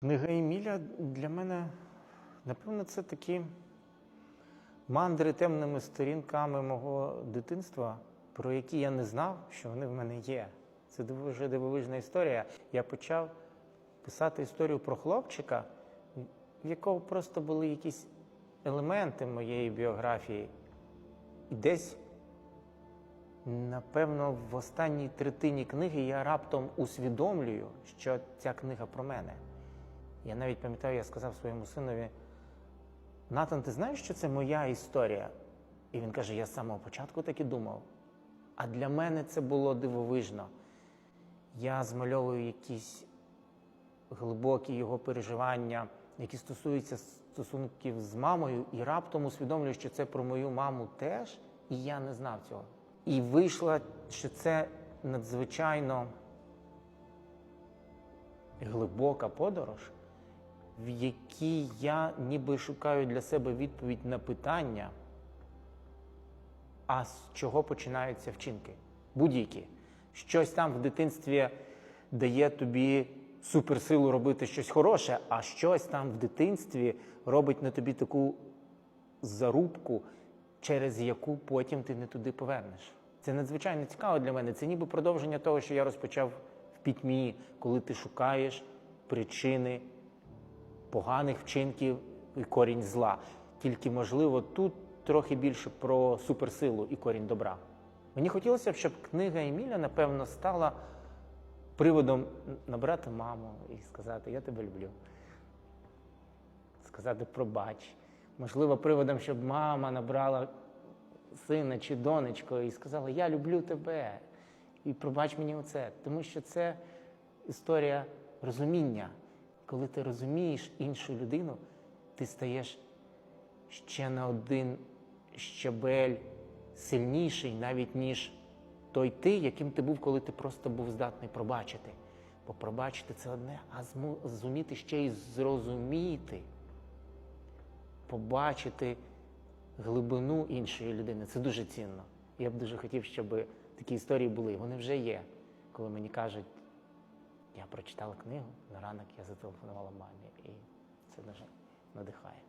Книга Еміля для мене, напевно, це такі мандри темними сторінками мого дитинства, про які я не знав, що вони в мене є. Це дуже дивовижна історія. Я почав писати історію про хлопчика, в якого просто були якісь елементи моєї біографії. І десь, напевно, в останній третині книги я раптом усвідомлюю, що ця книга про мене. Я навіть пам'ятаю, я сказав своєму синові: Натан, ти знаєш, що це моя історія? І він каже: Я з самого початку так і думав. А для мене це було дивовижно. Я змальовую якісь глибокі його переживання, які стосуються стосунків з мамою, і раптом усвідомлюю, що це про мою маму теж, і я не знав цього. І вийшло, що це надзвичайно глибока подорож, в якій я ніби шукаю для себе відповідь на питання, а з чого починаються вчинки? Будь-які. Щось там в дитинстві дає тобі суперсилу робити щось хороше, а щось там в дитинстві робить на тобі таку зарубку, через яку потім ти не туди повернеш. Це надзвичайно цікаво для мене. Це ніби продовження того, що я розпочав в пітьмі, коли ти шукаєш причини поганих вчинків і корінь зла. Тільки, можливо, тут трохи більше про суперсилу і корінь добра. Мені хотілося б, щоб книга Еміля, напевно, стала приводом набрати маму і сказати Я тебе люблю. Сказати пробач. Можливо, приводом, щоб мама набрала сина чи донечко і сказала Я люблю тебе. І пробач мені оце. Тому що це історія розуміння. Коли ти розумієш іншу людину, ти стаєш ще на один щабель сильніший, навіть ніж той ти, яким ти був, коли ти просто був здатний пробачити. Бо пробачити це одне, а зуміти ще й зрозуміти, побачити глибину іншої людини це дуже цінно. Я б дуже хотів, щоб такі історії були. Вони вже є. Коли мені кажуть, я прочитала книгу, на ранок я зателефонувала мамі, і це дуже надихає.